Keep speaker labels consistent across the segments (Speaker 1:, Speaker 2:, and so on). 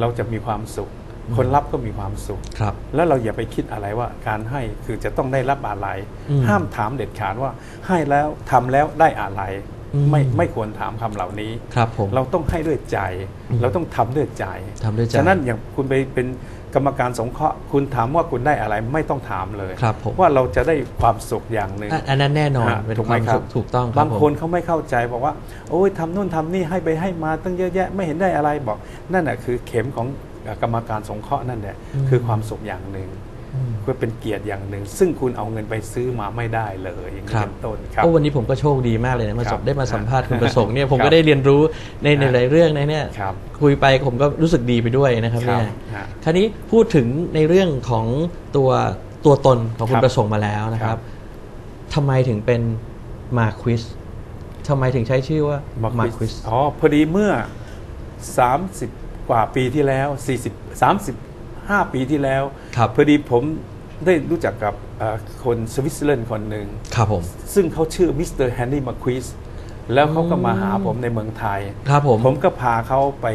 Speaker 1: เราจะมีความสุข คนรับก็มีความสุข
Speaker 2: ครับ
Speaker 1: แล้วเราอย่าไปคิดอะไรว่าการให้คือจะต้องได้รับอะไร
Speaker 2: อืม
Speaker 1: ห้ามถามเด็ดขาดว่าให้แล้วทำแล้วได้อะไร
Speaker 2: อืม
Speaker 1: ไม่ไม่ควรถามคำเหล่านี้
Speaker 2: ครับผม
Speaker 1: เราต้องให้ด้วยใจ
Speaker 2: อืม
Speaker 1: เราต้องทำด้วยใจ
Speaker 2: ทำด้วยใจ
Speaker 1: ฉะนั้นอย่างคุณไปเป็นกรรมการสงเคราะห์คุณถามว่าคุณได้อะไรไม่ต้องถามเลย
Speaker 2: ครับผม
Speaker 1: ว่าเราจะได้ความสุขอย่างหนึ่ง
Speaker 2: อะอันนั้นแน่นอน
Speaker 1: ฮะ
Speaker 2: เป็น
Speaker 1: ถูก
Speaker 2: ค
Speaker 1: ไหม
Speaker 2: วาม
Speaker 1: ครั
Speaker 2: สุ
Speaker 1: บ
Speaker 2: ขถูกต้องครับ
Speaker 1: บางคน
Speaker 2: ผม
Speaker 1: เขาไม่เข้าใจบอกว่า โอ้ยทำนู่นทำนี่ให้ไปให้มาตั้งเยอะแยะไม่เห็นได้อะไรบอก นั่นแหะคือเข็มของเอ่อกรรมการสงเคราะห์นั่นแหละ
Speaker 2: อืม
Speaker 1: คือความสุขอย่างหนึ่ง
Speaker 2: อืม
Speaker 1: คือเป็นเกียรติอย่างหนึ่ง ซึ่งคุณเอาเงินไปซื้อมาไม่ได้เลยอย่างนี้
Speaker 2: ครับ
Speaker 1: เป็นต้นครับ
Speaker 2: โอ้วันนี้ผมก็โชคดีมากเลยนะมา
Speaker 1: ค
Speaker 2: ส
Speaker 1: รั
Speaker 2: บบได้มาสัมภาษณ์คุณประสงค์เนี่ยผม
Speaker 1: ครับ
Speaker 2: ก็ได้เรียนรู้ในใน
Speaker 1: ฮะ
Speaker 2: หลายเรื่องนะเนี่ย
Speaker 1: ครับ
Speaker 2: คุยไปผมก็รู้สึกดีไปด้วยนะครับ
Speaker 1: ครับ
Speaker 2: เนี่ย
Speaker 1: ฮะ
Speaker 2: คราวนี้พูดถึงในเรื่องของตัวตัวตนของคุ
Speaker 1: ค
Speaker 2: ณ
Speaker 1: รับ
Speaker 2: ประสงค์มาแล้วนะค
Speaker 1: ครั
Speaker 2: รับบทำไมถึงเป็นมาควิสทำไมถึงใช้ชื่อว่ามาควิส
Speaker 1: อ๋อพอดีเมื่อ 30 กว่าปีที่แล้ว 40 35ปีที่แล้ว
Speaker 2: ครับ
Speaker 1: พอดีผมได้รู้จักกับเอ่อคนสวิตเซอร์แลนด์คนหนึ่ง
Speaker 2: ครับผม
Speaker 1: ซึ่งเขาชื่อมิสเตอร์แฮนนี่มาควิสแล้วเขาก็มาหาผมในเมืองไทย
Speaker 2: ครับผม
Speaker 1: ผมก็พาเขาไป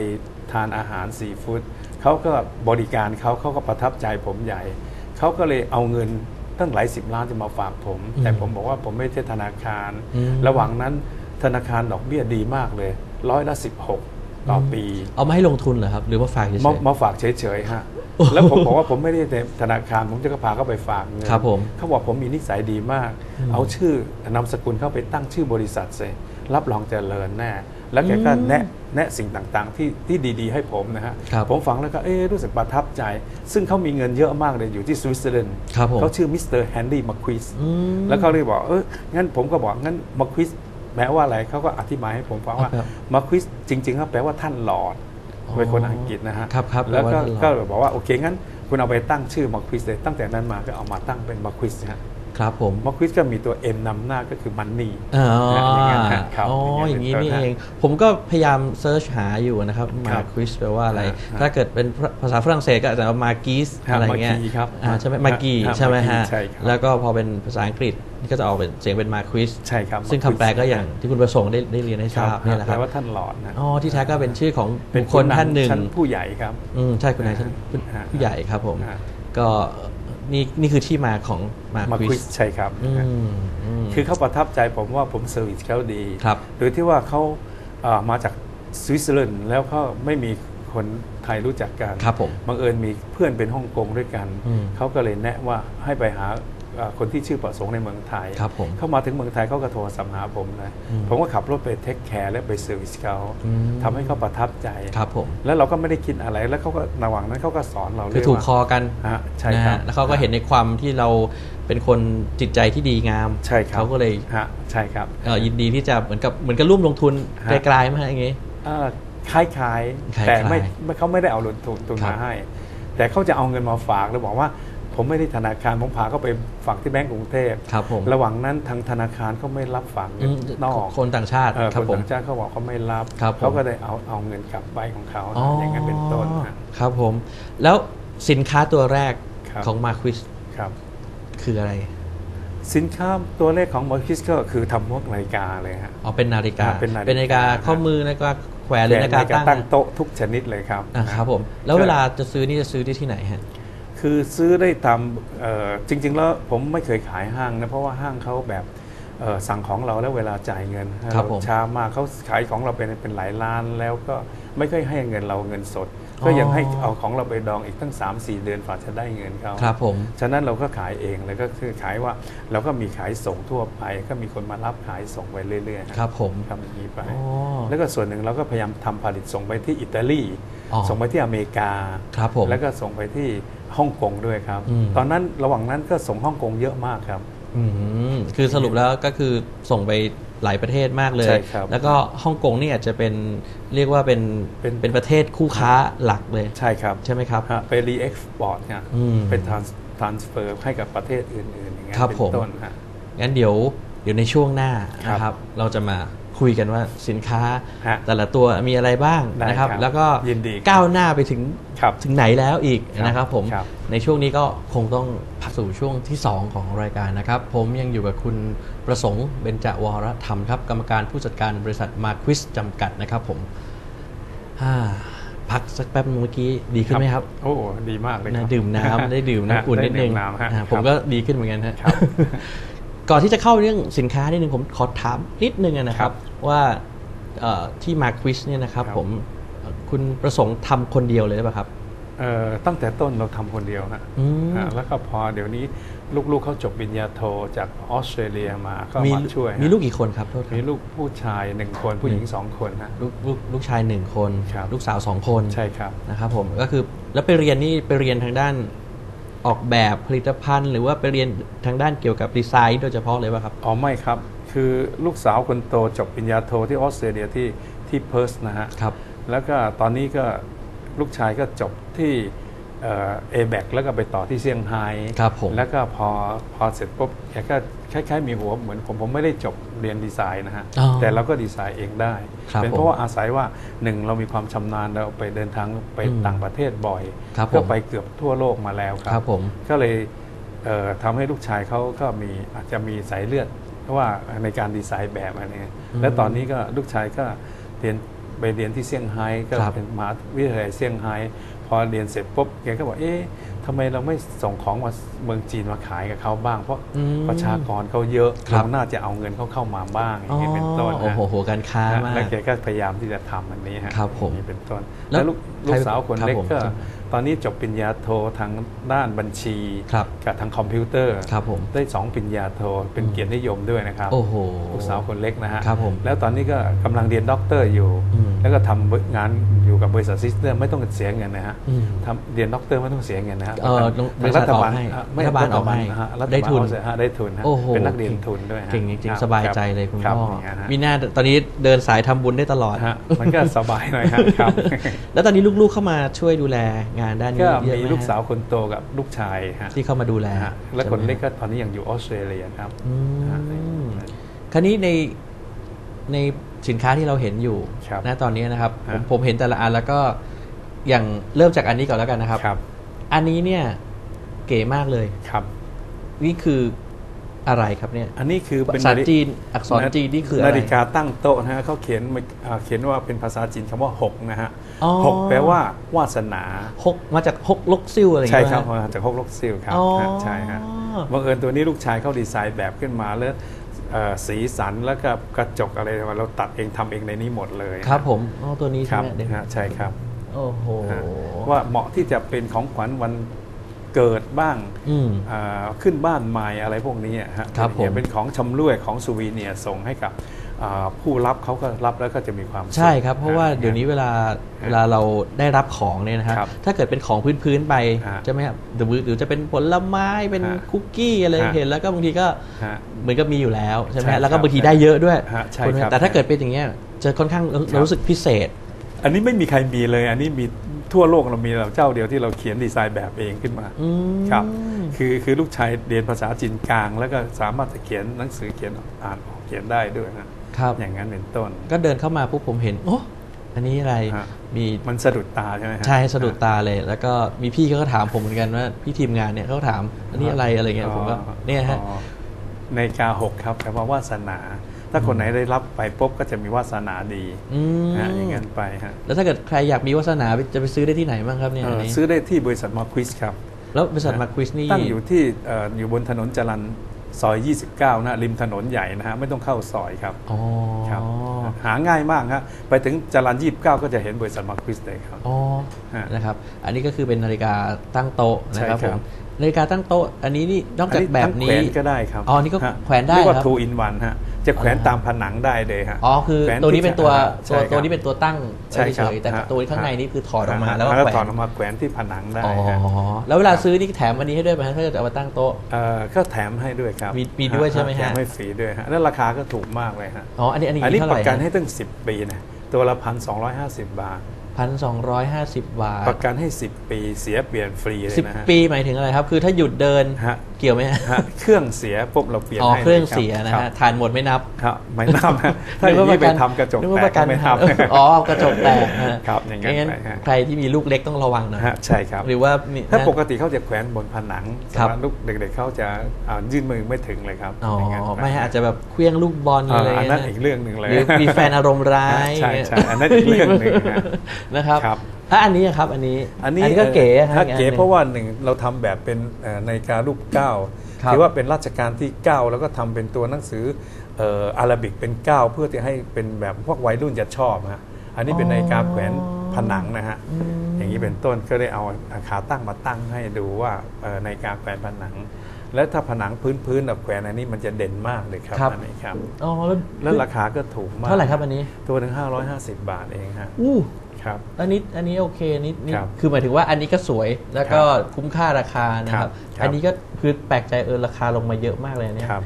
Speaker 1: ทานอาหารซีฟู้ดเขาก็บริการเขาเขาก็ประทับใจผมใหญ่เขาก็เลยเอาเงินตั้งหลายสิบล้านจะมาฝากผม
Speaker 2: อืม
Speaker 1: แต่ผมบอกว่าผมไม่ใช่ธนาคาร
Speaker 2: อืม
Speaker 1: ระหว่างนั้นธนาคารดอกเบี้ยดีมากเลยร้อยละสิบหกต่อปี
Speaker 2: เอามาให้ลงทุนเหรอครับ หรือว่าฝากเฉย
Speaker 1: มา
Speaker 2: ๆ
Speaker 1: มาฝากเฉยๆฮะ
Speaker 2: โอ้โห
Speaker 1: แล้วผมบอกว่าผมไม่ได้ในธนาคารผมจะก็พาเขาไปฝากเงิน
Speaker 2: ครับผม
Speaker 1: เขาบอกผมมีนิสัยดีมาก
Speaker 2: อืม
Speaker 1: เอาชื่อนามสกุลเข้าไปตั้งชื่อบริษัทเลยรับรองเจริญแน่แล้วแกก็
Speaker 2: อืม
Speaker 1: แนะแนะสิ่งต่างๆ ที่ที่ดีๆ ให้ผมนะฮะ
Speaker 2: ครับ
Speaker 1: ผมฟังแล้วก็เอ๊ะรู้สึกประทับใจ ซึ่งเขามีเงินเยอะมากเลยอยู่ที่สวิตเซอร์แลนด์
Speaker 2: ครับผม
Speaker 1: เขาชื่อมิสเตอร์แฮนดี้มาควิส
Speaker 2: อืม
Speaker 1: แล้วเขาเลยบอกเอองั้นผมก็บอกงั้นมาควิสแม้ว่าอะไรเขาก็อธิบายให้ผมฟังว่า
Speaker 2: ครับ
Speaker 1: มาควิสจริงๆก็แปลว่าท่านหลอด
Speaker 2: อ๋อ
Speaker 1: เป็นคนอังกฤษนะฮะ
Speaker 2: ครับครับ
Speaker 1: แล้วก็
Speaker 2: แปลว่าท่านหลอด
Speaker 1: ก็บอกว่าโอเคงั้นคุณเอาไปตั้งชื่อมาควิสเลยตั้งแต่นั้นมาก็เอามาตั้งเป็นมาควิสฮะ
Speaker 2: ครับผม
Speaker 1: มาควิสก็มีตัว M นำหน้าก็คือมันนี่
Speaker 2: อ๋อ
Speaker 1: อย่างนั้นฮะครับ
Speaker 2: อ๋อ
Speaker 1: อ
Speaker 2: อย่าง
Speaker 1: นี้
Speaker 2: นี้
Speaker 1: เป็นต้น
Speaker 2: นี่
Speaker 1: ฮะ
Speaker 2: เอง ผมก็พยายามเซิร์ชหาอยู่นะครับ
Speaker 1: ค
Speaker 2: มา
Speaker 1: รับ
Speaker 2: ควิสแปลว่าอะไร
Speaker 1: ฮะ
Speaker 2: ถ้าเกิดเป็นภาษาฝรั่งเศสก็อาจจะเอามากีส
Speaker 1: ฮะ
Speaker 2: อะไรเงี้ย
Speaker 1: มากีครับ
Speaker 2: อ่าใช่ไหม
Speaker 1: ฮะ
Speaker 2: มากี
Speaker 1: ฮะ
Speaker 2: ใช่ไหม
Speaker 1: มากี
Speaker 2: ฮะ
Speaker 1: ใช่ครับ
Speaker 2: แล้วก็พอเป็นภาษาอังกฤษนี่ก็จะออกเป็นเสียงเป็นมาควิส
Speaker 1: ใช่ครับ
Speaker 2: ซึ่งคำแปลก็อย่างที่คุณประสงค์ได้ได้เรียนให้ทราบเนี่ยแหละค
Speaker 1: แปล
Speaker 2: รับ
Speaker 1: ว่าท่านหลอดนะ
Speaker 2: อ๋อที่แท้ก็เป็นชื่อของ
Speaker 1: เป็
Speaker 2: บุคคลท่านหนึ่ง
Speaker 1: ชั้นผู้ใหญ่ครับ
Speaker 2: อืมใช่คุณนายท่าน
Speaker 1: ฮะ
Speaker 2: ผู้ใหญ่ครับผม
Speaker 1: ฮะ
Speaker 2: ก็ นี่นี่คือที่มาของมา
Speaker 1: มา
Speaker 2: ควิ
Speaker 1: ควิ
Speaker 2: ส
Speaker 1: สใช่ครับ
Speaker 2: อืมอืม
Speaker 1: คือเขาประทับใจผมว่าผมเซอร์วิสเขาดี
Speaker 2: ครับ
Speaker 1: โดยที่ว่าเขาเอ่อมาจากสวิตเซอร์แลนด์แล้วก็ไม่มีคนไทยรู้จักกัน
Speaker 2: ครับผม
Speaker 1: บังเอิญมีเพื่อนเป็นฮ่องกงด้วยกัน
Speaker 2: อืม
Speaker 1: เขาก็เลยแนะว่าให้ไปหาเอ่อ คนที่ชื่อประสงค์ในเมืองไทย
Speaker 2: ครับผม
Speaker 1: เข้ามาถึงเมืองไทยเขาก็โทรสัมหาผมนะ
Speaker 2: อืม
Speaker 1: ผมก็ขับรถไปเทคแคร์และไปเซอร์วิสเขา
Speaker 2: อืม
Speaker 1: ทำให้เขาประทับใจ
Speaker 2: ครับผม
Speaker 1: แล้วเราก็ไม่ได้คิดอะไร แล้วเขาก็ระหว่างนั้นเขาก็สอนเรา
Speaker 2: คือ
Speaker 1: เรื่อย
Speaker 2: ถูก
Speaker 1: ว่า
Speaker 2: คอกัน
Speaker 1: ฮะใช่
Speaker 2: นะครับฮะแล้วเขาก็เห็นในความที่เราเป็นคนจิตใจที่ดีงาม
Speaker 1: ใช่ครับ
Speaker 2: เขาก็เลย
Speaker 1: ฮะใช่ครับ
Speaker 2: เอ่อยินดีที่จะเหมือนกับเหมือนกับร่วมลงทุน
Speaker 1: ฮะ
Speaker 2: ไกลๆไหมฮะอย่างงี้
Speaker 1: เอ่อคล้าย
Speaker 2: คล้ายๆ
Speaker 1: ๆแต่ไม่ไม่เขาไม่ได้เอาลงทุนทุน
Speaker 2: ครับ
Speaker 1: มาให้ แต่เขาจะเอาเงินมาฝากแล้วบอกว่า ผมไม่ได้ธนาคารผมพาเขาไปฝากที่แบงก์กรุงเทพ
Speaker 2: ครับผม
Speaker 1: ระหว่างนั้นทางธนาคารเขาไม่รับฝากเงิ
Speaker 2: อื
Speaker 1: น
Speaker 2: ม
Speaker 1: นอก
Speaker 2: คนต่างชาติ
Speaker 1: เออ
Speaker 2: ครับ
Speaker 1: คน
Speaker 2: ผม
Speaker 1: ต่างชาติเขาบอกเขาไม่รับ
Speaker 2: ครับผม
Speaker 1: เขาก็ได้เอาเอาเงินกลับไปของเขา
Speaker 2: อ๋ออ
Speaker 1: อย่างนั้นเป็นต้นฮะ
Speaker 2: ครับผม แล้วสินค้าตัวแรก
Speaker 1: ครับ
Speaker 2: ของมาควิส
Speaker 1: ครับ
Speaker 2: คืออะไร
Speaker 1: สินค้าตัวเลขของมอร์คิสก็คือทำพวกนาฬิกาเลยฮะ
Speaker 2: อ๋อเป็นนาฬิกา
Speaker 1: อ่าเป็นนาฬิกา
Speaker 2: ข้อมือนาฬิกาแขวนหรือนาฬิกา
Speaker 1: แต่
Speaker 2: ตั้ง
Speaker 1: ตั้งโต๊ะทุกชนิดเลยครับ
Speaker 2: อ่าครับผมแล้วเวลาจะซื้อนี่จะซื้อที่ที่ไหนฮะ
Speaker 1: คือซื้อได้ตามเอ่อจริง ๆ แล้วผมไม่เคยขายห้างนะเพราะว่าห้างเขาแบบเอ่อสั่งของเราแล้วเวลาจ่ายเงินให้
Speaker 2: ครับ
Speaker 1: เรา
Speaker 2: ผม
Speaker 1: ช้ามากเขาขายของเราเป็นเป็นหลายล้านแล้วก็ไม่ค่อยให้เงินเราเงินสด
Speaker 2: อ๋อ
Speaker 1: ก็ยังให้เอาของเราไปดองอีกตั้ง 3-4 เดือนฝ่าจะได้เงินเขา
Speaker 2: ครับผม
Speaker 1: ฉะนั้นเราก็ขายเองเลยก็คือขายว่าเราก็มีขายส่งทั่วไป ก็มีคนมารับขายส่งไปเรื่อยๆ
Speaker 2: ครับผม
Speaker 1: ทำอย่างนี้ไป
Speaker 2: อ๋อ
Speaker 1: แล้วก็ส่วนหนึ่งเราก็พยายามทำผลิตส่งไปที่อิตาลี
Speaker 2: อ๋อ
Speaker 1: ส่งไปที่อเมริกา
Speaker 2: ครับผม
Speaker 1: แล้วก็ส่งไปที่ ฮ่องกงด้วยครับ
Speaker 2: อืม
Speaker 1: ตอนนั้นระหว่างนั้นก็ส่งฮ่องกงเยอะมากครับ
Speaker 2: อืมคือสรุปแล้วก็คือส่งไปหลายประเทศมากเลย
Speaker 1: ใช่ครับ
Speaker 2: แล้วก็ฮ่องกงนี่อาจจะเป็นเรียกว่าเป็น
Speaker 1: เป็น
Speaker 2: เป็นประเทศคู่ค้าหลักเลย
Speaker 1: ใช่ครับ
Speaker 2: ใช่ไหมครับ
Speaker 1: ฮะไปรีเอ็กซ์พอร์ตเนี่ย
Speaker 2: อืม
Speaker 1: เป็นทรานสเฟอร์ให้กับประเทศอื่นๆอย่างเงี้ย
Speaker 2: ครับ
Speaker 1: เป็น
Speaker 2: ผม
Speaker 1: ต้นฮะ
Speaker 2: งั้นเดี๋ยวเดี๋ยวในช่วงหน้า
Speaker 1: ครับ
Speaker 2: นะครับ เราจะมา คุยกันว่าสินค้า
Speaker 1: ฮะ
Speaker 2: แต่ละตัวมีอะไรบ้าง
Speaker 1: ได้
Speaker 2: นะครับ
Speaker 1: ครับ
Speaker 2: แล้วก็
Speaker 1: ยินดีครับ
Speaker 2: ก้าวหน้าไปถึง
Speaker 1: ครับ
Speaker 2: ถึงไหนแล้วอีก
Speaker 1: ครับ
Speaker 2: นะครับผม
Speaker 1: ครับ
Speaker 2: ในช่วงนี้ก็คงต้องพักสู่ช่วงที่ 2 ของรายการนะครับ ผมยังอยู่กับคุณประสงค์เบญจวรธรรมครับ กรรมการผู้จัดการบริษัทมาควิสจำกัดนะครับผมอ่าพักสักแป๊บนึงเมื่อกี้ดีขึ้นไหมครับ
Speaker 1: โอ้ดีมากเลยค
Speaker 2: นะ
Speaker 1: รับ
Speaker 2: ดื่มน้ำได้ดื่มน้ำอุ่น
Speaker 1: ได้
Speaker 2: นิดนึง
Speaker 1: ดื่มน้ำฮะ
Speaker 2: อ่า
Speaker 1: ครับ
Speaker 2: ผมก็ดีขึ้นเหมือนกันฮะ
Speaker 1: ครับ
Speaker 2: ก่อนที่จะเข้าเรื่องสินค้านิดนึงผมขอถามนิดนึงอะนะครั
Speaker 1: ครับบ
Speaker 2: ว่าเอ่อที่มาควิสเนี่ยนะครับ
Speaker 1: ครับ
Speaker 2: ผมเอ่อคุณประสงค์ทำคนเดียวเลยหรือเปล่าครับ
Speaker 1: เอ่อตั้งแต่ต้นเราทำคนเดียวฮะ
Speaker 2: อืม
Speaker 1: ฮะแล้วก็พอเดี๋ยวนี้ลูกๆเขาจบปริญญาโทจากออสเตรเลียมาก็
Speaker 2: มี
Speaker 1: มาช่วยฮะ
Speaker 2: มีลูกกี่คนครับโทษครับ
Speaker 1: มีลูกผู้ชายหนึ่งคนผู้หญิงสองคนฮะ
Speaker 2: ลูกลูกลูกชายหนึ่งคน
Speaker 1: ครับ
Speaker 2: ลูกสาวสองคน
Speaker 1: ใช่ครับ
Speaker 2: นะครับผมก็คือแล้วไปเรียนนี่ไปเรียนทางด้าน ออกแบบผลิตภัณฑ์ หรือว่าไปเรียนทางด้านเกี่ยวกับดีไซน์โดยเฉพาะเลยป่ะครับ
Speaker 1: อ๋อไม่ครับ คือลูกสาวคนโตจบปริญญาโทที่ออสเตรเลียที่ที่เพิร์สนะฮะ
Speaker 2: ครับ
Speaker 1: แล้วก็ตอนนี้ก็ลูกชายก็จบที่ เอแบกแล้วก็ไปต่อที่เซี่ยงไฮ้
Speaker 2: ครับผม
Speaker 1: แล้วก็พอพอเสร็จปุ๊บแกก็คล้ายๆมีหัวเหมือนผมผมไม่ได้จบเรียนดีไซน์นะฮะ
Speaker 2: อ๋อ
Speaker 1: แต่เราก็ดีไซน์เองได้
Speaker 2: ครับ
Speaker 1: เป็นเพ
Speaker 2: ผม
Speaker 1: ราะว่าอาศัยว่าหนึ่งเรามีความชำนาญเราไปเดินทางไป
Speaker 2: อืม
Speaker 1: ต่างประเทศบ่อย
Speaker 2: ครับ
Speaker 1: ก็
Speaker 2: ผม
Speaker 1: ไปเกือบทั่วโลกมาแล้วครั
Speaker 2: ครับผม
Speaker 1: ก็เลยเอ่อทำให้ลูกชายเขาก็มีอาจจะมีสายเลือดว่าในการดีไซน์แบบอะไรเงี้ย
Speaker 2: อืม
Speaker 1: แล้วตอนนี้ก็ลูกชายก็เรียนไปเรียนที่เซี่ยงไฮ้ก็
Speaker 2: ครับ
Speaker 1: เป็นมหาวิทยาลัยเซี่ยงไฮ้ พอเรียนเสร็จปุ๊บแกก็บอกเอ๊ะทำไมเราไม่ส่งของมาเมืองจีนมาขายกับเขาบ้าง เพราะ
Speaker 2: อืม
Speaker 1: ประชากรเขาเยอะ
Speaker 2: ครับ
Speaker 1: เราน่าจะเอาเงินเขาเข้ามาบ้างอย่างนี้เป็นต้น
Speaker 2: โอ้
Speaker 1: นะ
Speaker 2: โหโหการค้า
Speaker 1: นะ
Speaker 2: มาก
Speaker 1: แล้วแกก็พยายามที่จะทำอันนี้ฮะ
Speaker 2: ครับผม
Speaker 1: อย่างนี้เป็นต้น
Speaker 2: แล้ว
Speaker 1: แล้วลูก
Speaker 2: ใคร
Speaker 1: ลูกสาวคน
Speaker 2: ครับ
Speaker 1: เล็ก
Speaker 2: ผม
Speaker 1: ก็ตอนนี้จบปริญญาโททางด้านบัญชี
Speaker 2: ครับ
Speaker 1: กับทางคอมพิวเตอร์
Speaker 2: ครับผม
Speaker 1: ได้สองปริญญาโทเป็นเกียรตินิยมด้วยนะครับ
Speaker 2: โอ้โห
Speaker 1: ลูกสาวคนเล็กนะฮะ
Speaker 2: ครับผม
Speaker 1: แล้วตอนนี้ก็กำลังเรียนด็อกเตอร์อยู่
Speaker 2: อืม
Speaker 1: แล้วก็ทำงานอยู่กับบริษัทซิสเตอร์ไม่ต้องเสียเงินนะฮะ
Speaker 2: อืม
Speaker 1: ทำเรียนด็อกเตอร์ไม่ต้องเสียเงินนะฮะ
Speaker 2: เออ
Speaker 1: ทาง
Speaker 2: บริษัท
Speaker 1: รัฐบาล
Speaker 2: ออกให้
Speaker 1: ฮะไม่
Speaker 2: รัฐบาลออกให้
Speaker 1: นะฮะรัฐบาล
Speaker 2: ได้ทุน
Speaker 1: เอาเสียฮะได้ทุนฮะ
Speaker 2: โอ้โห
Speaker 1: เป็นนักเรียนทุนด้วยฮะ
Speaker 2: เก่งจริง
Speaker 1: ค
Speaker 2: ๆสบายใจเลยคุณ
Speaker 1: รับ
Speaker 2: พ่อ
Speaker 1: อย่างเงี้ยฮะ
Speaker 2: มีหน้าตอนนี้เดินสายทำบุญได้ตลอด
Speaker 1: ฮะมันก็สบายหน่อยฮะครับ
Speaker 2: แล้วตอนนี้ลูกๆเข้ามาช่วยดูแลงานด้านนี้
Speaker 1: ก็
Speaker 2: เยอะ
Speaker 1: มี
Speaker 2: ไหม
Speaker 1: ลูก
Speaker 2: ฮะ
Speaker 1: สาวคนโตกับลูกชายฮะ
Speaker 2: ที่เข้ามาดูแล
Speaker 1: ฮะและ
Speaker 2: ใช่ไหม
Speaker 1: คนเล็ก
Speaker 2: ฮะ
Speaker 1: ก็ตอนนี้ยังอยู่ออสเตรเลียครับ
Speaker 2: อื
Speaker 1: ฮะ
Speaker 2: มคราวนี้ในในสินค้าที่เราเห็นอยู่
Speaker 1: ครับ
Speaker 2: นะตอนนี้นะครับผม
Speaker 1: ฮะ
Speaker 2: ผมเห็นแต่ละอันแล้วก็อย่างเริ่มจากอันนี้ก่อนแล้วกันนะครับ
Speaker 1: ครับ
Speaker 2: อันนี้เนี่ยเก๋มากเลย
Speaker 1: ครับ
Speaker 2: นี่คืออะไรครับเนี่ย
Speaker 1: อันนี้คือเป็น
Speaker 2: ภาษา
Speaker 1: ฬิ
Speaker 2: จีนอักษรจีนนี่คืออะไร
Speaker 1: นาฬิกาตั้งโต๊ะนะฮะเขาเขียนมาอ่าเขียนว่าเป็นภาษาจีนคำว่าหกนะฮะ
Speaker 2: อ๋อ
Speaker 1: หกแปลว่าวาสนา
Speaker 2: ฮกมาจากฮกลกซิ่วอะไรอย่าง
Speaker 1: ใช่
Speaker 2: เงี้ย
Speaker 1: ครับ
Speaker 2: ไหม
Speaker 1: มาจากฮกลกซิลครับ
Speaker 2: อ๋อ
Speaker 1: ฮะใช่ฮะบังเอิญตัวนี้ลูกชายเขาดีไซน์แบบขึ้นมาแล้วเอ่อสีสันแล้วก็กระจกอะไรเราตัดเองทำเองในนี้หมดเลย
Speaker 2: ครับผมอ๋อตัวนี้
Speaker 1: ค
Speaker 2: ใช่
Speaker 1: รับ
Speaker 2: ไหมเดี๋ยว
Speaker 1: ฮะใช่ครับ
Speaker 2: โอ้โห
Speaker 1: ฮะว่าเหมาะที่จะเป็นของขวัญวันเกิดบ้าง
Speaker 2: อืม
Speaker 1: อ่าขึ้นบ้านใหม่อะไรพวกนี้อะฮะ
Speaker 2: ครับผม
Speaker 1: เป็นของชำร่วยของซูวีเนียร์ส่งให้กับอ่าผู้รับเขาก็รับแล้วก็จะมีความสุข
Speaker 2: ใช่ครับ เพราะว่า
Speaker 1: ฮ
Speaker 2: เดี๋ยวนี้เวลาเวลาเราได้รับของเนี่ยนะฮะ
Speaker 1: ครับ
Speaker 2: ถ้าเกิดเป็นของพื้นๆไป
Speaker 1: ฮะ
Speaker 2: ใช่ไหมครับหรือหรือจะเป็นผลไม้เป็น
Speaker 1: ฮะ
Speaker 2: คุกกี้อะไร
Speaker 1: ฮะ
Speaker 2: เห็นแล้วก็บางทีก็
Speaker 1: ฮะ
Speaker 2: เหมือนกับมีอยู่แล้วใช่ไหม
Speaker 1: ใช่
Speaker 2: ฮะแล้วก็
Speaker 1: ครับ
Speaker 2: บางทีได้เยอะด้วย
Speaker 1: ฮะใช่
Speaker 2: ณ
Speaker 1: ครับ
Speaker 2: แต่ถ้าเกิดเป็นอย่างเงี้ยจะค่อนข้างเรา
Speaker 1: ครับ
Speaker 2: รู้สึกพิเศษ
Speaker 1: อันนี้ไม่มีใครมีเลย อันนี้มีทั่วโลกเรามีเราเจ้าเดียวที่เราเขียนดีไซน์แบบเองขึ้นมา
Speaker 2: อืม
Speaker 1: ครับ คือคือลูกชายเรียนภาษาจีนกลาง แล้วก็สามารถจะเขียนหนังสือเขียนอ่านออกเขียนได้ด้วยนะครับอย่างนั้นเป็นต้น
Speaker 2: ก็เดินเข้ามาปุ๊บผมเห็นโอ้อันนี้อะไร
Speaker 1: ฮะ
Speaker 2: มี
Speaker 1: มันสะดุดตาใช่ไหมฮะ
Speaker 2: ใช่สะดุดตาเลย แล้วก็มีพี่เขาก็ถามผมเหมือนกันว่าพี่ทีมงานเนี่ยเขาก็ถามอันนี้อะไรอะไรเงี้ยผมก็เนี่ยฮะ
Speaker 1: อ๋อในาฬิกาหกครับแปลว่าวาสนา ถ้าคนไหนได้รับไปปุ๊บก็จะมีวาสนาดี
Speaker 2: อืม
Speaker 1: ฮะอย่างนั้นไปฮะ
Speaker 2: แล้วถ้าเกิดใครอยากมีวาสนาจะไปซื้อได้ที่ไหนบ้างครับเนี่ย
Speaker 1: เอ่
Speaker 2: อั
Speaker 1: อน
Speaker 2: นี้
Speaker 1: ซื้อได้ที่บริษัทมาควิสครับ
Speaker 2: แล้วบริษัทมาควิสนี่
Speaker 1: ตั้งอยู่ที่เอ่ออยู่บนถนนจรันซอย 29 นะริมถนนใหญ่นะฮะไม่ต้องเข้าซอยครับ
Speaker 2: อ๋อ
Speaker 1: ครับหาง่ายมากฮะไปถึงจรัน29ก็จะเห็นบริษัทมาควิสเลยครับ
Speaker 2: อ๋อ
Speaker 1: ฮะ
Speaker 2: นะครับ อันนี้ก็คือเป็นนาฬิกาตั้งโต๊ะนะครับ
Speaker 1: ใช่
Speaker 2: ผ
Speaker 1: ครั
Speaker 2: ม
Speaker 1: บ
Speaker 2: นาฬิกาตั้งโต๊ะ อันนี้นี่นอกจากแบบ
Speaker 1: ทั้ง
Speaker 2: นี้
Speaker 1: แขวนก็ได้ครับ
Speaker 2: อ๋อนี่ก็
Speaker 1: ฮะ
Speaker 2: แขวนได้
Speaker 1: เรียกว่า
Speaker 2: ครับ
Speaker 1: two in one ฮะ จะแขวน
Speaker 2: อ๋อ
Speaker 1: ตามผนังได้เลยฮะ
Speaker 2: อ๋อคือ
Speaker 1: แขวน
Speaker 2: ตัวนี้เป็นตัว
Speaker 1: ใช่
Speaker 2: ตัว
Speaker 1: ครับ
Speaker 2: ตัวนี้เป็นตัวตั้ง
Speaker 1: ใช่ครับ
Speaker 2: เฉยๆแต่
Speaker 1: ฮะ
Speaker 2: ตัวข้างในนี่คือถอดออกมา
Speaker 1: ฮะ
Speaker 2: แล้วก็
Speaker 1: แล้ว
Speaker 2: แขว
Speaker 1: ถอด
Speaker 2: น
Speaker 1: ออกมาแขวนที่ผนังได้
Speaker 2: อ๋อ
Speaker 1: ฮะ
Speaker 2: แล้วเวลาซื้อนี่แถมอันนี้ให้ด้วยไหมฮะถ้าเกิดเอามาตั้งโต๊ะ
Speaker 1: เอ่อก็แถมให้ด้วยครับ
Speaker 2: มีมีด้วยใช่ไหมฮะ
Speaker 1: แถมให้ฟรีด้วยฮะแล้วราคาก็ถูกมากเลยฮะ
Speaker 2: อ๋ออันนี้อันนี้
Speaker 1: อันนี้
Speaker 2: เท่า
Speaker 1: ป
Speaker 2: ไหร่
Speaker 1: ระกันให้ตั้ง 10 ปีนะตัวละพันสองบาท
Speaker 2: พันสองร้อยห้าสิบบาท
Speaker 1: ประกันให้ 10 ปีเสียเปลี่ยนฟรีเลย
Speaker 2: สิบ
Speaker 1: นะฮะ
Speaker 2: ปีหมายถึงอะไรครับ คือถ้าหยุดเดิน
Speaker 1: ฮะ
Speaker 2: เกี่ยวไหมฮะ
Speaker 1: ฮะเครื่องเสียปุ๊บเราเปลี่ยน
Speaker 2: อ๋อ
Speaker 1: ให้
Speaker 2: เครื่อง
Speaker 1: ลบ
Speaker 2: เสียนะ
Speaker 1: ค
Speaker 2: ฮะ
Speaker 1: รับ
Speaker 2: ทานหมดไม่นับ
Speaker 1: ครับไม่นับฮะถ้าอย่างนี้ไปทำกระจก
Speaker 2: นึ
Speaker 1: แต
Speaker 2: ว่ากประกั
Speaker 1: ก็
Speaker 2: น
Speaker 1: ไม่ทำ
Speaker 2: อ๋อกระจกแตกนะฮะ
Speaker 1: ครับอย่างนั้น
Speaker 2: งั้น
Speaker 1: ไปฮะ
Speaker 2: ใครที่มีลูกเล็กต้องระวังหน่อย
Speaker 1: ฮะใช่ครับ
Speaker 2: หรือว่ามี
Speaker 1: ถ้า
Speaker 2: นะ
Speaker 1: ปกติเขาจะแขวนบนผนัง
Speaker 2: ครับ
Speaker 1: สำหรับลูกเด็กๆเขาจะอ่ายื่นมือไม่ถึงเลยครับ
Speaker 2: อ๋อ
Speaker 1: อย่างนั้น
Speaker 2: ไม่ฮะอาจจะแบบเคลี้ยงลูกบอล
Speaker 1: อ่า
Speaker 2: อะไร
Speaker 1: อันนั้น
Speaker 2: เงี้ย
Speaker 1: อีกเรื่องหนึ่งเลย
Speaker 2: หรือมีแฟนอารมณ์ร้าย
Speaker 1: ใช่ใช่อันนั้นอีกเรื่องหนึ่งนะ
Speaker 2: นะครับ
Speaker 1: ครับ
Speaker 2: อะอันนี้อะครับอันนี้
Speaker 1: อันนี้
Speaker 2: ก็เก๋อะ
Speaker 1: ฮะ
Speaker 2: อีอันห
Speaker 1: เก๋
Speaker 2: นึ่ง
Speaker 1: เพราะว่าหนึ่งเราทำแบบเป็นเอ่อนาฬิการูปเก้า
Speaker 2: ครับ
Speaker 1: ถือว่าเป็นราชการที่ 9 แล้วก็ทำเป็นตัวหนังสือเอ่ออาราบิกเป็น 9 เพื่อที่ให้เป็นแบบพวกวัยรุ่นจะชอบฮะอันนี้เป็นนาฬิกาแขวนผนังนะฮะ
Speaker 2: อืม
Speaker 1: อย่างนี้เป็นต้นก็ได้เอาขาตั้งมาตั้งให้ดูว่าเอ่อนาฬิกาแขวนผนัง แล้วถ้าผนังพื้นๆแบบแขวนอันนี้มันจะเด่นมากเลยครับ
Speaker 2: ครับ
Speaker 1: อันนี้ครับ
Speaker 2: อ๋อแล้ว
Speaker 1: แล้วราคาก็ถูกมาก
Speaker 2: เท่าไหร่ครับอันนี้
Speaker 1: ตัวหนึ่ง550บาทเองฮะ
Speaker 2: อู้
Speaker 1: ครับ
Speaker 2: อันนี้อันนี้โอเคนี่นี่
Speaker 1: ครับ
Speaker 2: คือหมายถึงว่าอันนี้ก็สวยแล้วก็คุ้มค่าราคานะค
Speaker 1: ครั
Speaker 2: รับ
Speaker 1: บครับ
Speaker 2: อันนี้ก็คือแปลกใจเออราคาลงมาเยอะมากเลยเนี่ย
Speaker 1: ครับ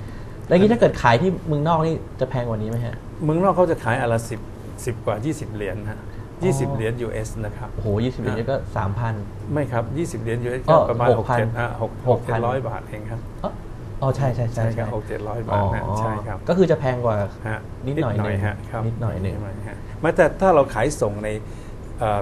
Speaker 2: แล้วนี้ถ้าเกิดขายที่เมืองนอกนี่จะแพงกว่านี้ไหมฮะ
Speaker 1: เมืองนอกเขาจะขายอนละสิบสิบกว่า 20 เหรียญฮะ
Speaker 2: อ๋อ
Speaker 1: 20เหรียญ US นะครับ
Speaker 2: โอ้โหยี่สิบเหรียญนี่ก็สามพัน
Speaker 1: ไม่ครับ20เหรียญ US
Speaker 2: อ๋
Speaker 1: ก็
Speaker 2: อ
Speaker 1: ประมาณ
Speaker 2: ห
Speaker 1: 6
Speaker 2: กพัน
Speaker 1: เจ็ดอะหก
Speaker 2: ห
Speaker 1: ห
Speaker 2: ก
Speaker 1: ก
Speaker 2: พั
Speaker 1: เจ็
Speaker 2: น
Speaker 1: ดร้อยบาทเองครับ
Speaker 2: อ๋ออ๋อใช่ใช่ใช่
Speaker 1: ใช่ครับหกเจ็ดร้อยบาทนะใช่ครับ
Speaker 2: ก็คือจะแพงกว่า
Speaker 1: ฮะ
Speaker 2: นิดหน่อยหนึ่ง
Speaker 1: ฮะครับ
Speaker 2: นิดหน่อยหนึ่ง
Speaker 1: ฮะแม้แต่ถ้าเราขายส่งในเอ่อ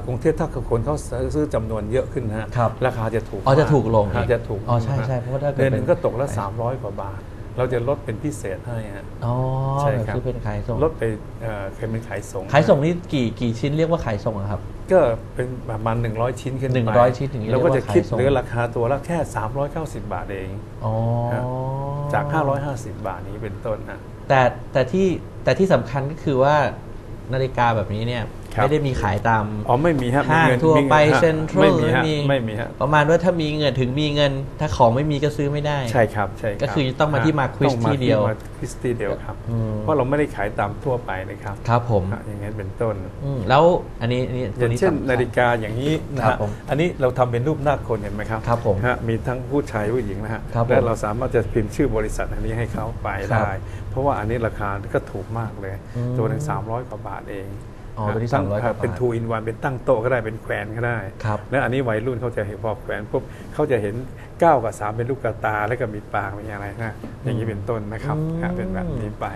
Speaker 1: กรุงเทพถ้าคนเขาซื้อจำนวนเยอะขึ้นนะฮะ
Speaker 2: ครับ
Speaker 1: ราคาจะถูก
Speaker 2: อ๋อจะถูกลง
Speaker 1: ฮะ
Speaker 2: อีก
Speaker 1: จะถูก
Speaker 2: อ๋อใช่ใช่เพราะว่าถ้าเกิด
Speaker 1: เดือนหนึง
Speaker 2: เป็น
Speaker 1: ก็ตกละ 300 กว่าบาท เราจะลดเป็นพิเศษให้ฮะ
Speaker 2: อ๋อ
Speaker 1: ใช่
Speaker 2: แบบ
Speaker 1: ครับ
Speaker 2: ที่เป็นขายส่ง
Speaker 1: ลดไปเอ่อเคยเป็นขายส่ง
Speaker 2: ขายส่งนี่กี่กี่ชิ้นเรียกว่าขายส่งอะครับ
Speaker 1: ก็เป็นประมาณ 100 ชิ้นขึ้นไป
Speaker 2: 100ชิ้นถึงจะ
Speaker 1: เราก็จะ
Speaker 2: เรียกว่า
Speaker 1: คิด
Speaker 2: ขายส่ง
Speaker 1: เหลือราคาตัวละแค่ 390 บาทเอง
Speaker 2: อ๋อ
Speaker 1: ครับจาก 550 บาทนี้เป็นต้นนะ
Speaker 2: แต่แต่ที่แต่ที่สำคัญก็คือว่านาฬิกาแบบนี้เนี่ย
Speaker 1: ครับ
Speaker 2: ไม่ได้มีขายตาม
Speaker 1: อ๋อไม่มีฮะมี
Speaker 2: ห้าง
Speaker 1: เงิน
Speaker 2: ทั่ว
Speaker 1: มีงิน
Speaker 2: ไป
Speaker 1: ฮะ
Speaker 2: เซ็นทรัล
Speaker 1: ไม่มีฮะ
Speaker 2: ไม่มี
Speaker 1: ไม่มีฮะ
Speaker 2: ประมาณว่าถ้ามีเงินถึงมีเงิน ถ้าของไม่มีก็ซื้อไม่ได้
Speaker 1: ใช่ครับใช่ครับ
Speaker 2: ก็คือต้องมาที่มาควิส
Speaker 1: ต้องมา
Speaker 2: ที่เดียว
Speaker 1: มาควิสที่เดียวครับ
Speaker 2: อืม
Speaker 1: เพราะเราไม่ได้ขายตามทั่วไปนะครับ
Speaker 2: ครับผม
Speaker 1: ฮะอย่างนั้นเป็นต้น
Speaker 2: อืมแล้วอันนี้อันนี้
Speaker 1: อ
Speaker 2: ตัว
Speaker 1: ย่าง
Speaker 2: นี้
Speaker 1: เช่น
Speaker 2: สำคัญ
Speaker 1: นาฬิกาอย่างนี้นะ
Speaker 2: ครั
Speaker 1: ฮะ
Speaker 2: บผม
Speaker 1: อันนี้เราทำเป็นรูปหน้าคนเห็นไหมครับ
Speaker 2: ครับผม
Speaker 1: ฮะมีทั้งผู้ชายผู้หญิงนะฮะ
Speaker 2: ครับผม
Speaker 1: และเราสามารถจะพิมพ์ชื่อบริษัทอันนี้ให้เขาไป
Speaker 2: ครับ
Speaker 1: ได้ เพราะว่าอันนี้ราคาก็ถูกมากเลย
Speaker 2: อืม
Speaker 1: ตัวหนึ่ง300กว่าบาทเอง
Speaker 2: อ๋อตัวนี้
Speaker 1: ตั้ง
Speaker 2: 300กว่าบาท
Speaker 1: เป็นทูอินวันเป็นตั้งโต๊ะก็ได้เป็นแขวนก็ได้
Speaker 2: ครับ
Speaker 1: แล้วอันนี้วัยรุ่นเขาจะเห็นพอแขวนปุ๊บเขาจะเห็น9กับ3เป็นลูกกระตาแล้วก็มีปากมีอะไรนะอย่างนี้เป็นต้นนะครับ
Speaker 2: อืม
Speaker 1: ฮะเป็นแบบนี้ไป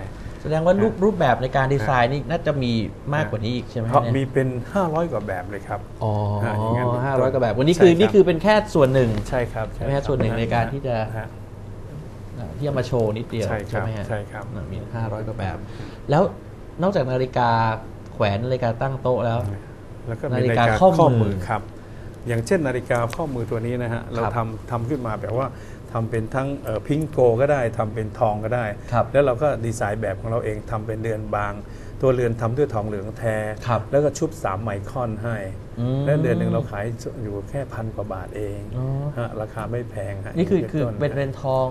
Speaker 2: แสดงว่ารูปรูปแบบในการดีไซน์นี่น่าจะมีมากกว่านี้อีกใช่ไหม
Speaker 1: เพราะ
Speaker 2: เนี่ย
Speaker 1: มีเป็น 500 กว่าแบบเลยครับ
Speaker 2: อ๋อ
Speaker 1: ฮะอย่างนั้นเป็นต้น
Speaker 2: ห้าร้อยกว่าแบบวันนี้
Speaker 1: ใช่
Speaker 2: คือ
Speaker 1: ครับ
Speaker 2: นี่คือเป็นแค่ส่วนหนึ่ง
Speaker 1: ใช่ครับ
Speaker 2: ใช่ไหมฮะส่วนหนึ่งในการที่จะ
Speaker 1: ฮะ
Speaker 2: อ่าที่เอามาโชว์นิดเดียว
Speaker 1: ใช่ครับ
Speaker 2: ไหมฮะ
Speaker 1: ใช่ครับ
Speaker 2: อ่ามีห้าร้อยกว่าแบบ แล้วนอกจากนาฬิกา แขวนนาฬิกาตั้งโต๊ะแล้ว
Speaker 1: แล้วก็มี
Speaker 2: นา
Speaker 1: นา
Speaker 2: ฬิ
Speaker 1: ฬิ
Speaker 2: กากาข้อมือ
Speaker 1: ข้อมือครับ อย่างเช่นนาฬิกาข้อมือตัวนี้นะฮะเรา
Speaker 2: ครับ
Speaker 1: ทำทำขึ้นมาแบบว่าทำเป็นทั้งพิงโกก็ได้ทำเป็นทองก็ได้
Speaker 2: ครับ
Speaker 1: แล้วเราก็ดีไซน์แบบของเราเองทำเป็นเรือนบาง ตัวเรือนทำด้วยทองเหลืองแท้
Speaker 2: ครับ
Speaker 1: แล้วก็ชุบสามไมครอนให้
Speaker 2: อืม
Speaker 1: และเดือนหนึ่งเราขายอยู่แค่พันกว่าบาทเอง
Speaker 2: อ๋อ
Speaker 1: ฮะราคาไม่แพงฮะ
Speaker 2: นี่คือ
Speaker 1: อย่าง
Speaker 2: คือ
Speaker 1: ต้
Speaker 2: เป็นเป็นทอง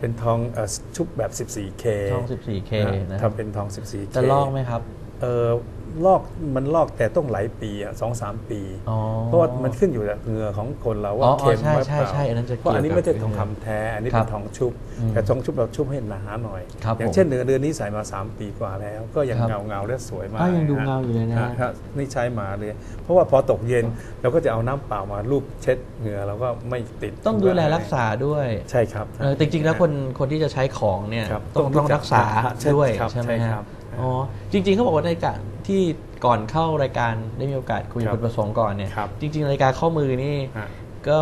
Speaker 1: เป็นทองเอ่อชุบแบบ 14K
Speaker 2: ทอง 14K
Speaker 1: ฮ
Speaker 2: นะครับ
Speaker 1: ทำเป็นทอง 14K
Speaker 2: จะลอกไหมครับ
Speaker 1: เออ ลอกมันลอกแต่ต้องหลายปีอะสองสามปี
Speaker 2: อ๋อ
Speaker 1: เพราะว่ามันขึ้นอยู่กับเหงื่อของคนเรา
Speaker 2: อ๋
Speaker 1: ว่า
Speaker 2: อ
Speaker 1: เค็ม
Speaker 2: ใช่
Speaker 1: ไหม
Speaker 2: ใช่
Speaker 1: เปล่า
Speaker 2: ใช่อันนั้นจะ
Speaker 1: เพราะอันนี้
Speaker 2: เกี่ยวกับ
Speaker 1: ไม่ใช่ทองคำแท้ อันนี้
Speaker 2: ครั
Speaker 1: เป็
Speaker 2: บ
Speaker 1: นทองชุบ
Speaker 2: อืม
Speaker 1: แต่ทองชุบเราชุบให้หนาหน่อย
Speaker 2: ครับ
Speaker 1: อย่าง
Speaker 2: ผม
Speaker 1: เช่นเนื้อเดือนนี้ใส่มา 3 ปีกว่าแล้ว ก็ยัง
Speaker 2: ครับ
Speaker 1: เงาเงาๆและสวยมาก
Speaker 2: อะยังดู
Speaker 1: ฮ
Speaker 2: เงาอยู่เลยนะ
Speaker 1: ฮครับนี่ใช้มาเลย เพราะว่าพอตกเย็นเราก็จะเอาน้ำเปล่ามาลูบเช็ดเหงื่อเราก็ไม่ติด
Speaker 2: ต้องดูแลรักษาด้วย
Speaker 1: ใช่ครับ
Speaker 2: เออจริงๆแล้วคนคนที่จะใช้ของเนี่ย
Speaker 1: ครับ
Speaker 2: ต้อง
Speaker 1: ต้อง
Speaker 2: ต้อง
Speaker 1: รู้จัก
Speaker 2: รักษา
Speaker 1: ใช่
Speaker 2: ด้วย
Speaker 1: ครับ
Speaker 2: ใช่ไหม
Speaker 1: ใช่
Speaker 2: ฮะ
Speaker 1: ครับ
Speaker 2: อ๋อจริง ๆเขาบอกว่าในการที่ก่อนเข้ารายการได้มีโอกาสคุยกับ
Speaker 1: ครับ
Speaker 2: คุณประสงค์ก่อนเนี่ย
Speaker 1: ครับ
Speaker 2: จริงๆรายการข้อมือนี่
Speaker 1: ฮะ
Speaker 2: ก็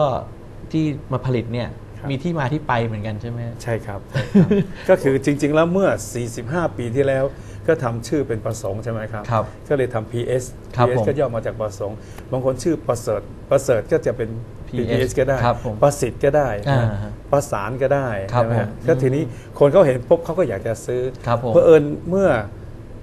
Speaker 2: ที่มาผลิตเนี่ย
Speaker 1: ครับ
Speaker 2: มีที่มาที่ไปเหมือนกันใช่ไหม
Speaker 1: ใช่ครับใช่ครับ ก็คือจริง ๆ แล้วเมื่อ 45 ปีที่แล้วก็ทำชื่อเป็นประสงค์ใช่ไหมครับ
Speaker 2: ครับ
Speaker 1: ก็เลยทำ PS
Speaker 2: ครับ
Speaker 1: PS
Speaker 2: ผม
Speaker 1: ก็ย่อมาจากประสงค์บางคนชื่อประเสริฐประเสริฐก็จะเป็น
Speaker 2: PS
Speaker 1: PS ก็ได้
Speaker 2: ครับผม
Speaker 1: ประสิทธิ์ก็ได้
Speaker 2: อ่า
Speaker 1: นะประสานก็ได้
Speaker 2: ครับ
Speaker 1: ใช่ไหม
Speaker 2: ผม
Speaker 1: ฮะก็ทีนี้คนเขาเห็นปุ๊บเขาก็อยากจะซื้อ
Speaker 2: ครับผม
Speaker 1: เพอเอิญเมื่อ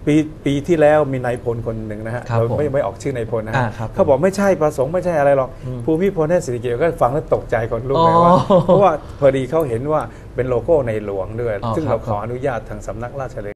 Speaker 1: ปีปีที่แล้วมีนายพลคนหนึ่งนะฮะ
Speaker 2: ครับ
Speaker 1: เรา
Speaker 2: ผม
Speaker 1: ไม่ไม่ออกชื่อนายพลนะฮะ
Speaker 2: อ่าครับ
Speaker 1: เขาบอกไม่ใช่ประสงค์ไม่ใช่อะไรหรอก
Speaker 2: อืม
Speaker 1: ภูมิพลแห่งสิริเกียวก็ฟังแล้วตกใจคนลุก
Speaker 2: อ๋อ
Speaker 1: เลยว่าเพราะว่าพอดีเขาเห็นว่าเป็นโลโก้ในหลวงด้วย
Speaker 2: อ๋อ
Speaker 1: ซึ่ง
Speaker 2: ครั
Speaker 1: เรา
Speaker 2: บ
Speaker 1: ขออนุญาตทางสำนักราชเลย